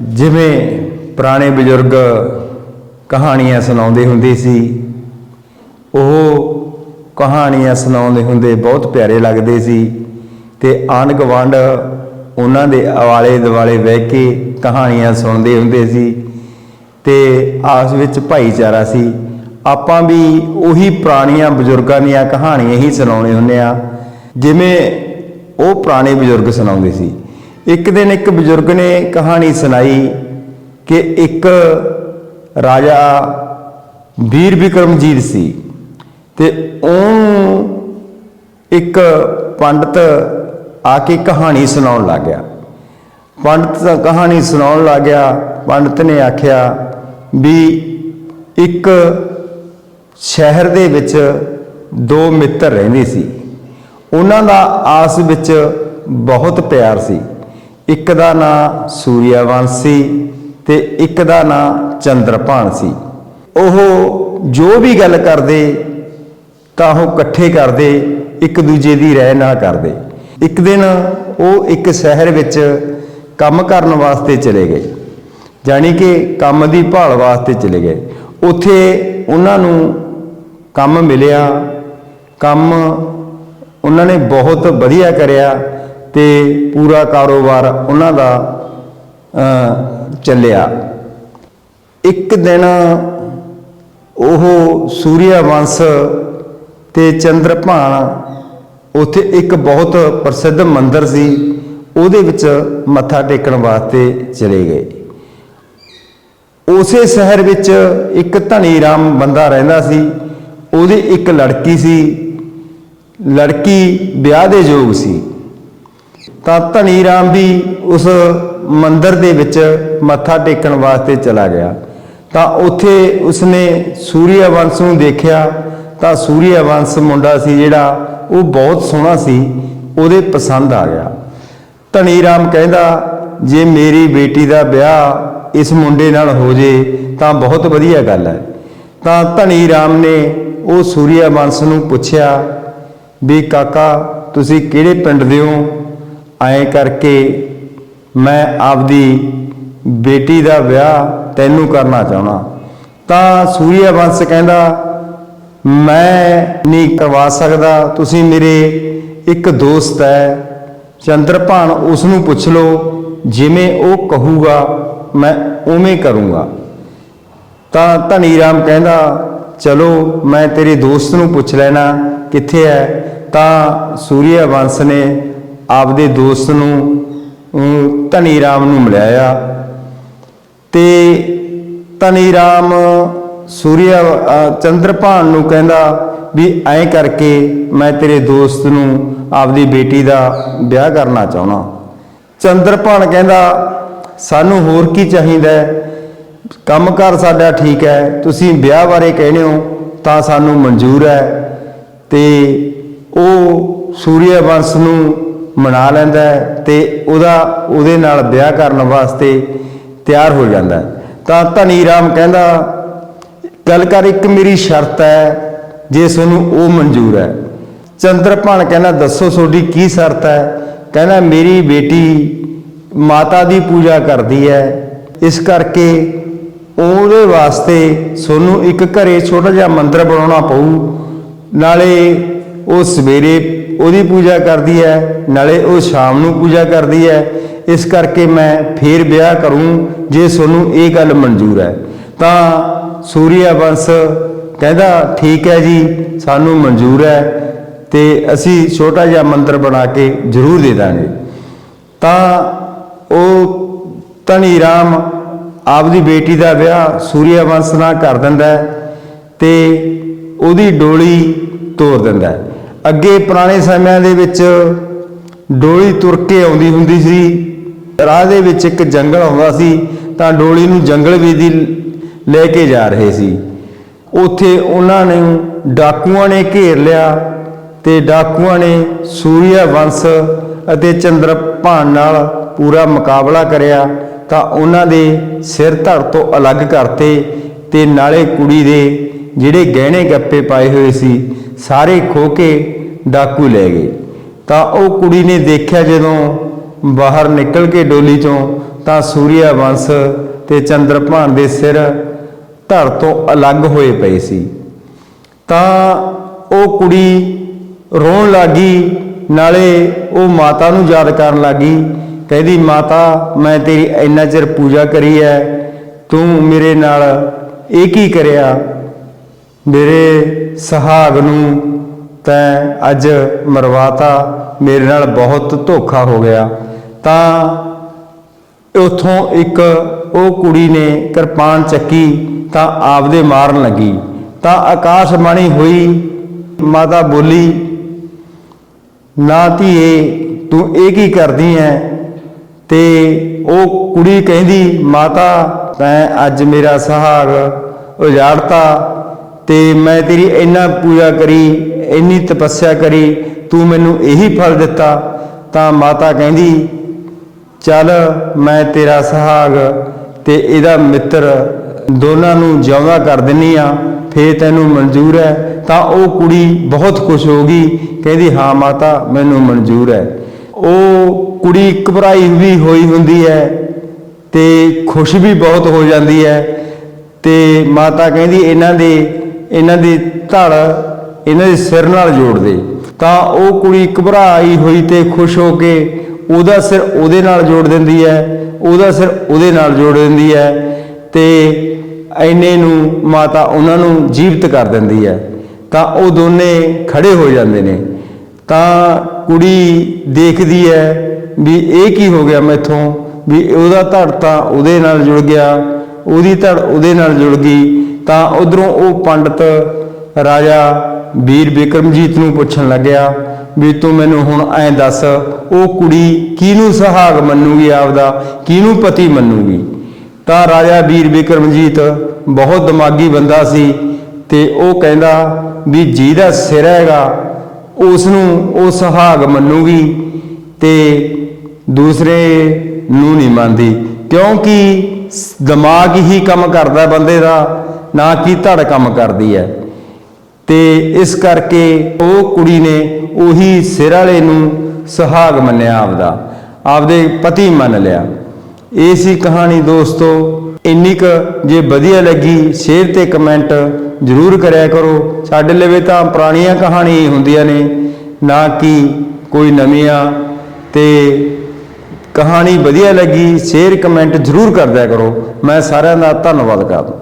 ਜਿਵੇਂ ਪੁਰਾਣੇ ਬਜ਼ੁਰਗ ਕਹਾਣੀਆਂ ਸੁਣਾਉਂਦੇ ਹੁੰਦੇ ਸੀ, ਉਹ ਕਹਾਣੀਆਂ ਸੁਣਾਉਂਦੇ ਹੁੰਦੇ ਬਹੁਤ ਪਿਆਰੇ ਲੱਗਦੇ ਸੀ ਤੇ ਆਂਢ ਗੁਆਂਢ ਉਹਨਾਂ ਦੇ ਆਵਾਲੇ ਦੁਆਲੇ ਬਹਿ ਕੇ ਕਹਾਣੀਆਂ ਸੁਣਦੇ ਹੁੰਦੇ ਸੀ ਤੇ ਆਸ ਵਿੱਚ ਭਾਈਚਾਰਾ ਸੀ। ਆਪਾਂ ਵੀ ਉਹੀ ਪੁਰਾਣੀਆਂ ਬਜ਼ੁਰਗਾਂ ਦੀਆਂ ਕਹਾਣੀਆਂ ਹੀ ਸੁਣਾਉਣੇ ਹੁੰਦੇ ਆ ਜਿਵੇਂ ਉਹ ਪੁਰਾਣੇ ਬਜ਼ੁਰਗ ਸੁਣਾਉਂਦੇ ਸੀ। ਇੱਕ ਦਿਨ ਇੱਕ ਬਜ਼ੁਰਗ ਨੇ ਕਹਾਣੀ ਸੁਣਾਈ ਕਿ ਇੱਕ ਰਾਜਾ ਵੀਰ ਵਿਕਰਮਜੀਤ ਸੀ ਤੇ ਉਹਨੂੰ ਇੱਕ ਪੰਡਤ ਆ ਕੇ ਕਹਾਣੀ ਸੁਣਾਉਣ ਲੱਗ ਗਿਆ। ਪੰਡਤ ਦਾ ਕਹਾਣੀ ਸੁਣਾਉਣ ਲੱਗ ਗਿਆ। ਪੰਡਤ ਨੇ ਆਖਿਆ ਵੀ ਇੱਕ ਸ਼ਹਿਰ ਦੇ ਵਿੱਚ ਦੋ ਮਿੱਤਰ ਰਹਿੰਦੇ ਸੀ। ਉਹਨਾਂ ਦਾ ਆਸ ਵਿੱਚ ਬਹੁਤ ਪਿਆਰ ਸੀ। ਇੱਕ ਦਾ ਨਾਂ ਸੂਰਿਆਵੰਸ਼ ਸੀ ਤੇ ਇੱਕ ਦਾ ਨਾਂ ਚੰਦਰਪਾਨ ਸੀ ਉਹ ਜੋ ਵੀ ਗੱਲ ਕਰਦੇ, ਤਾਂ ਉਹ ਇਕੱਠੇ ਕਰਦੇ, ਇੱਕ ਦੂਜੇ ਦੀ ਰਹਿ ਨਾ ਕਰਦੇ। ਇੱਕ ਦਿਨ ਉਹ ਇੱਕ ਸ਼ਹਿਰ ਵਿੱਚ ਕੰਮ ਕਰਨ ਵਾਸਤੇ ਚਲੇ ਗਏ। ਜਾਣੀ ਕਿ ਕੰਮ ਦੀ ਭਾਲ ਵਾਸਤੇ ਚਲੇ ਗਏ। ਉੱਥੇ ਉਹਨਾਂ ਨੂੰ ਕੰਮ ਮਿਲਿਆ। ਕੰਮ ਉਹਨਾਂ ਨੇ ਬਹੁਤ ਵਧੀਆ ਕਰਿਆ। ਤੇ ਪੂਰਾ ਕਾਰੋਬਾਰ ਉਹਨਾਂ ਦਾ ਚੱਲਿਆ। ਇੱਕ ਦਿਨ ਉਹ ਸੂਰਿਆ ਵੰਸ਼ ਤੇ ਚੰਦਰਭਾਨ ਉੱਥੇ ਇੱਕ ਬਹੁਤ ਪ੍ਰਸਿੱਧ ਮੰਦਿਰ ਸੀ, ਉਹਦੇ ਵਿੱਚ ਮੱਥਾ ਟੇਕਣ ਵਾਸਤੇ ਚਲੇ ਗਏ। ਉਸੇ ਸ਼ਹਿਰ ਵਿੱਚ ਇੱਕ ਧਨੀ ਰਾਮ ਬੰਦਾ ਰਹਿੰਦਾ ਸੀ, ਉਹਦੀ ਇੱਕ ਲੜਕੀ ਸੀ। ਲੜਕੀ ਵਿਆਹ ਦੇ ਯੋਗ ਸੀ। ਤਾਂ ਧਨੀ ਰਾਮ ਵੀ ਉਸ ਮੰਦਿਰ ਦੇ ਵਿੱਚ ਮੱਥਾ ਟੇਕਣ ਵਾਸਤੇ ਚਲਾ ਗਿਆ। ਤਾਂ ਉੱਥੇ ਉਸਨੇ ਸੂਰਿਆ ਵੰਸ਼ ਨੂੰ ਦੇਖਿਆ। ਤਾਂ ਸੂਰਿਆ ਵੰਸ਼ ਮੁੰਡਾ ਸੀ ਜਿਹੜਾ ਉਹ ਬਹੁਤ ਸੋਹਣਾ ਸੀ, ਉਹਦੇ ਪਸੰਦ ਆ ਗਿਆ। ਧਨੀ ਰਾਮ ਕਹਿੰਦਾ, ਜੇ ਮੇਰੀ ਬੇਟੀ ਦਾ ਵਿਆਹ ਇਸ ਮੁੰਡੇ ਨਾਲ ਹੋ ਜੇ ਤਾਂ ਬਹੁਤ ਵਧੀਆ ਗੱਲ ਹੈ। ਤਾਂ ਧਨੀ ਰਾਮ ਨੇ ਉਹ ਸੂਰਿਆ ਵੰਸ਼ ਨੂੰ ਪੁੱਛਿਆ, ਵੀ ਕਾਕਾ, ਤੁਸੀਂ ਕਿਹੜੇ ਪਿੰਡ ਦੇ ਹੋ? ਐਂ ਕਰਕੇ ਮੈਂ ਆਪਦੀ ਬੇਟੀ ਦਾ ਵਿਆਹ ਤੈਨੂੰ ਕਰਨਾ ਚਾਹਣਾ ਤਾਂ ਸੂਰਿਆ ਵੰਸ਼ ਕਹਿੰਦਾ, ਮੈਂ ਨਹੀਂ ਕਰਵਾ ਸਕਦਾ, ਤੁਸੀਂ ਮੇਰੇ ਇੱਕ ਦੋਸਤ ਹੈ। ਚੰਦਰਭਾਨ ਉਸ ਨੂੰ ਪੁੱਛ ਲਓ, ਜਿਵੇਂ ਉਹ ਕਹੂਗਾ, ਮੈਂ ਉਵੇਂ ਕਰੂੰਗਾ। ਤਾਂ ਧਨੀ ਰਾਮ ਕਹਿੰਦਾ, ਚਲੋ, ਮੈਂ ਤੇਰੇ ਦੋਸਤ ਨੂੰ ਪੁੱਛ ਲੈਣਾ ਕਿੱਥੇ ਹੈ? ਤਾਂ ਸੂਰਿਆ ਵੰਸ਼ ਨੇ ਆਪਦੇ ਦੋਸਤ ਨੂੰ ਧਨੀ ਰਾਮ ਨੂੰ ਮਿਲਿਆ ਆ। ਤੇ ਧਨੀ ਰਾਮ ਸੂਰਿਆ ਅ, ਚੰਦਰਭਾਨ ਨੂੰ ਕਹਿੰਦਾ ਵੀ ਐਂ ਕਰਕੇ ਮੈਂ ਤੇਰੇ ਦੋਸਤ ਨੂੰ ਆਪਦੀ ਬੇਟੀ ਦਾ ਵਿਆਹ ਕਰਨਾ ਚਾਹੁੰਦਾ। ਚੰਦਰਭਾਨ ਕਹਿੰਦਾ ਸਾਨੂੰ ਹੋਰ ਕੀ ਚਾਹੀਦਾ ਹੈ? ਕੰਮਕਾਰ ਸਾਡਾ ਠੀਕ ਹੈ ਤੁਸੀਂ ਵਿਆਹ ਬਾਰੇ ਕਹਿੰਦੇ ਹੋ ਤਾਂ ਸਾਨੂੰ ਮਨਜ਼ੂਰ ਹੈ। ਤੇ ਉਹ ਸੂਰਿਆ ਵੰਸ਼ ਨੂੰ ਮਨਾ ਲੈਂਦਾ ਹੈ ਤੇ ਉਹਦਾ, ਉਹਦੇ ਨਾਲ ਵਿਆਹ ਕਰਨ ਵਾਸਤੇ ਤਿਆਰ ਹੋ ਜਾਂਦਾ ਤਾਂ ਧਨੀ ਰਾਮ ਕਹਿੰਦਾ, ਗੱਲ ਕਰ, ਇੱਕ ਮੇਰੀ ਸ਼ਰਤ ਹੈ, ਜੇ ਤੁਹਾਨੂੰ ਉਹ ਮਨਜ਼ੂਰ ਹੈ। ਚੰਦਰਭਾਨ ਕਹਿੰਦਾ, ਦੱਸੋ ਤੁਹਾਡੀ ਕੀ ਸ਼ਰਤ ਹੈ? ਕਹਿੰਦਾ, ਮੇਰੀ ਬੇਟੀ ਮਾਤਾ ਦੀ ਪੂਜਾ ਕਰਦੀ ਹੈ। ਇਸ ਕਰਕੇ ਉਹਦੇ ਵਾਸਤੇ ਤੁਹਾਨੂੰ ਇੱਕ ਘਰੇ ਛੋਟਾ ਜਿਹਾ ਮੰਦਿਰ ਬਣਾਉਣਾ ਪਊ। ਨਾਲੇ ਉਹ ਸਵੇਰੇ ਉਹਦੀ ਪੂਜਾ ਕਰਦੀ ਹੈ, ਨਾਲੇ ਉਹ ਸ਼ਾਮ ਨੂੰ ਪੂਜਾ ਕਰਦੀ ਹੈ। ਇਸ ਕਰਕੇ ਮੈਂ ਫੇਰ ਵਿਆਹ ਕਰੂੰ ਜੇ ਤੁਹਾਨੂੰ ਇਹ ਗੱਲ ਮਨਜ਼ੂਰ ਹੈ। ਤਾਂ ਸੂਰਿਆ ਵੰਸ਼ ਕਹਿੰਦਾ, ਠੀਕ ਹੈ ਜੀ, ਸਾਨੂੰ ਮਨਜ਼ੂਰ ਹੈ ਤੇ ਅਸੀਂ ਛੋਟਾ ਜਿਹਾ ਮੰਦਿਰ ਬਣਾ ਕੇ ਜ਼ਰੂਰ ਦੇ ਦਾਂਗੇ। ਤਾਂ ਉਹ ਧਨੀ ਰਾਮ ਆਪਦੀ ਬੇਟੀ ਦਾ ਵਿਆਹ ਸੂਰਿਆ ਵੰਸ਼ ਨਾਲ ਕਰ ਦਿੰਦਾ ਹੈ ਤੇ ਉਹਦੀ ਡੋਲੀ ਤੋਰ ਦਿੰਦਾ ਅੱਗੇ ਪੁਰਾਣੇ ਸਮਿਆਂ ਦੇ ਵਿੱਚ ਡੋਲੀ ਤੁਰ ਕੇ ਆਉਂਦੀ ਹੁੰਦੀ ਸੀ, ਰਾਹ ਦੇ ਵਿੱਚ ਇੱਕ ਜੰਗਲ ਆਉਂਦਾ ਸੀ, ਤਾਂ ਡੋਲੀ ਨੂੰ ਜੰਗਲ ਵੀ ਦੀ ਲੈ ਕੇ ਜਾ ਰਹੇ ਸੀ। ਉੱਥੇ ਉਹਨਾਂ ਨੇ ਡਾਕੂਆਂ ਨੇ ਘੇਰ ਲਿਆ ਤੇ ਡਾਕੂਆਂ ਨੇ ਸੂਰਿਆ ਵੰਸ਼ ਅਤੇ ਚੰਦਰਭਾਨ ਨਾਲ ਪੂਰਾ ਮੁਕਾਬਲਾ ਕਰਿਆ, ਤਾਂ ਉਹਨਾਂ ਦੇ ਸਿਰ ਧੜ ਤੋਂ ਅਲੱਗ ਕਰਤੇ ਤੇ ਨਾਲੇ ਕੁੜੀ ਦੇ ਜਿਹੜੇ ਗਹਿਣੇ ਗੱਪੇ ਪਾਏ ਹੋਏ ਸੀ ਸਾਰੇ ਖੋ ਕੇ ਡਾਕੂ ਲੈ ਗਏ। ਤਾਂ ਉਹ ਕੁੜੀ ਨੇ ਦੇਖਿਆ ਜਦੋਂ ਬਾਹਰ ਨਿਕਲ ਕੇ ਡੋਲੀ ਚੋਂ ਤਾਂ ਸੂਰਿਆ ਵੰਸ਼ ਤੇ ਚੰਦਰਭਾਨ ਦੇ ਸਿਰ ਧਰ ਤੋਂ ਅਲੱਗ ਹੋਏ ਪਏ ਸੀ। ਤਾਂ ਉਹ ਕੁੜੀ ਰੋਣ ਲੱਗੀ, ਨਾਲੇ ਉਹ ਮਾਤਾ ਨੂੰ ਯਾਦ ਕਰਨ ਲੱਗੀ, ਕਹਿੰਦੀ, ਮਾਤਾ, ਮੈਂ ਤੇਰੀ ਇੰਨਾ ਚਿਰ ਪੂਜਾ ਕਰੀ ਐ, ਤੂੰ ਮੇਰੇ ਨਾਲ ਇਹ ਕੀ ਕਰਿਆ? ਮੇਰੇ ਸੁਹਾਗ ਨੂੰ ਤੈਂ ਅੱਜ ਮਰਵਾਤਾ, ਮੇਰੇ ਨਾਲ ਬਹੁਤ ਧੋਖਾ ਹੋ ਗਿਆ। ਤਾਂ ਉਥੋਂ ਇੱਕ ਉਹ ਕੁੜੀ ਨੇ ਕਿਰਪਾਨ ਚੱਕੀ, ਤਾਂ ਆਪਦੇ ਮਾਰਨ ਲੱਗੀ। ਤਾਂ ਆਕਾਸ਼ਬਾਣੀ ਹੋਈ, ਮਾਤਾ ਬੋਲੀ, ਨਾ ਧੀਏ, ਤੂੰ ਇਹ ਕੀ ਕਰਦੀ ਐ? ਤੇ ਉਹ ਕੁੜੀ ਕਹਿੰਦੀ, ਮਾਤਾ, ਤੈਂ ਅੱਜ ਮੇਰਾ ਸੁਹਾਗ ਉਜਾੜਤਾ ਤੇ ਮੈਂ ਤੇਰੀ ਇੰਨਾ ਪੂਜਾ ਕਰੀ, ਇੰਨੀ ਤਪੱਸਿਆ ਕਰੀ, ਤੂੰ ਮੈਨੂੰ ਇਹੀ ਫਲ ਦਿੱਤਾ, ਤਾਂ ਮਾਤਾ ਕਹਿੰਦੀ, ਚੱਲ ਮੈਂ ਤੇਰਾ ਸੁਹਾਗ ਤੇ ਇਹਦਾ ਮਿੱਤਰ ਦੋਨਾਂ ਨੂੰ ਜਿਉਂਦਾ ਕਰ ਦਿੰਨੀ ਆ, ਫੇਰ ਤੈਨੂੰ ਮਨਜ਼ੂਰ ਹੈ, ਤਾਂ ਉਹ ਕੁੜੀ ਬਹੁਤ ਖੁਸ਼ ਹੋ ਗਈ, ਕਹਿੰਦੀ, ਹਾਂ ਮਾਤਾ, ਮੈਨੂੰ ਮਨਜ਼ੂਰ ਹੈ। ਉਹ ਕੁੜੀ ਘਬਰਾਈ ਵੀ ਹੋਈ ਹੁੰਦੀ ਹੈ ਤੇ ਖੁਸ਼ ਵੀ ਬਹੁਤ ਹੋ ਜਾਂਦੀ ਹੈ ਤੇ ਮਾਤਾ ਕਹਿੰਦੀ, ਇਹਨਾਂ ਦੇ ਇਹਨਾਂ ਦੀ ਧੜ ਇਹਨਾਂ ਦੇ ਸਿਰ ਨਾਲ ਜੋੜਦੇ। ਤਾਂ ਉਹ ਕੁੜੀ ਘਬਰਾਈ ਹੋਈ ਤੇ ਖੁਸ਼ ਹੋ ਕੇ ਉਹਦਾ ਸਿਰ ਉਹਦੇ ਨਾਲ ਜੋੜ ਦਿੰਦੀ ਹੈ, ਉਹਦਾ ਸਿਰ ਉਹਦੇ ਨਾਲ ਜੋੜ ਦਿੰਦੀ ਹੈ ਤੇ ਐਨੇ ਨੂੰ ਮਾਤਾ ਉਹਨਾਂ ਨੂੰ ਜੀਵਤ ਕਰ ਦਿੰਦੀ ਹੈ। ਤਾਂ ਉਹ ਦੋਨੇ ਖੜੇ ਹੋ ਜਾਂਦੇ ਨੇ। ਤਾਂ ਕੁੜੀ ਦੇਖਦੀ ਹੈ ਵੀ ਇਹ ਕੀ ਹੋ ਗਿਆ ਮੈਥੋਂ, ਵੀ ਉਹਦਾ ਧੜ ਤਾਂ ਉਹਦੇ ਨਾਲ ਜੁੜ ਗਿਆ, ਉਹਦੀ ਧੜ ਉਹਦੇ ਨਾਲ ਜੁੜ ਗਈ। ਤਾਂ ਉਧਰੋਂ ਉਹ ਪੰਡਤ ਰਾਜਾ ਵੀਰ ਬਿਕਰਮਜੀਤ ਨੂੰ ਪੁੱਛਣ ਲੱਗਿਆ ਵੀ ਤੂੰ ਮੈਨੂੰ ਹੁਣ ਐਂ ਦੱਸ, ਉਹ ਕੁੜੀ ਕਿਹਨੂੰ ਸੁਹਾਗ ਮੰਨੂਗੀ ਆਪਦਾ, ਕਿਹਨੂੰ ਪਤੀ ਮੰਨੂਗੀ? ਤਾਂ ਰਾਜਾ ਵੀਰ ਬਿਕਰਮਜੀਤ ਬਹੁਤ ਦਿਮਾਗੀ ਬੰਦਾ ਸੀ ਤੇ ਉਹ ਕਹਿੰਦਾ ਵੀ ਜਿਹਦਾ ਸਿਰ ਹੈਗਾ ਉਸ ਨੂੰ ਉਹ ਸੁਹਾਗ ਮੰਨੂਗੀ ਤੇ ਦੂਸਰੇ ਨੂੰ ਨਹੀਂ ਮੰਨਦੀ। ਕਿਉਂਕਿ ਦਿਮਾਗ ਹੀ ਕੰਮ ਕਰਦਾ ਬੰਦੇ ਦਾ ਨਾ ਕਿ ਧੜ ਕੰਮ ਕਰਦੀ ਹੈ। ਤੇ ਇਸ ਕਰਕੇ ਉਹ ਕੁੜੀ ਨੇ ਉਹੀ ਸਿਰ ਵਾਲੇ ਨੂੰ ਸੁਹਾਗ ਮੰਨਿਆ ਆਪਦਾ। ਆਪਦੇ ਪਤੀ ਮੰਨ ਲਿਆ। ਇਹ ਸੀ ਕਹਾਣੀ ਦੋਸਤੋ। ਇੰਨੀ ਕੁ ਜੇ ਵਧੀਆ ਲੱਗੀ, ਸ਼ੇਅਰ ਤੇ ਕਮੈਂਟ ਜ਼ਰੂਰ ਕਰਿਆ ਕਰੋ। ਸਾਡੇ ਲਵੇ ਤਾਂ ਪੁਰਾਣੀਆਂ ਕਹਾਣੀਆਂ ਹੀ ਹੁੰਦੀਆਂ ਨੇ, ਨਾ ਕਿ ਕੋਈ ਨਵੀਆਂ। ਤੇ ਕਹਾਣੀ ਵਧੀਆ ਲੱਗੀ, ਸ਼ੇਅਰ ਕਮੈਂਟ ਜ਼ਰੂਰ ਕਰਦਿਆ ਕਰੋ। ਮੈਂ ਸਾਰਿਆਂ ਦਾ ਧੰਨਵਾਦ ਕਰਦਾ।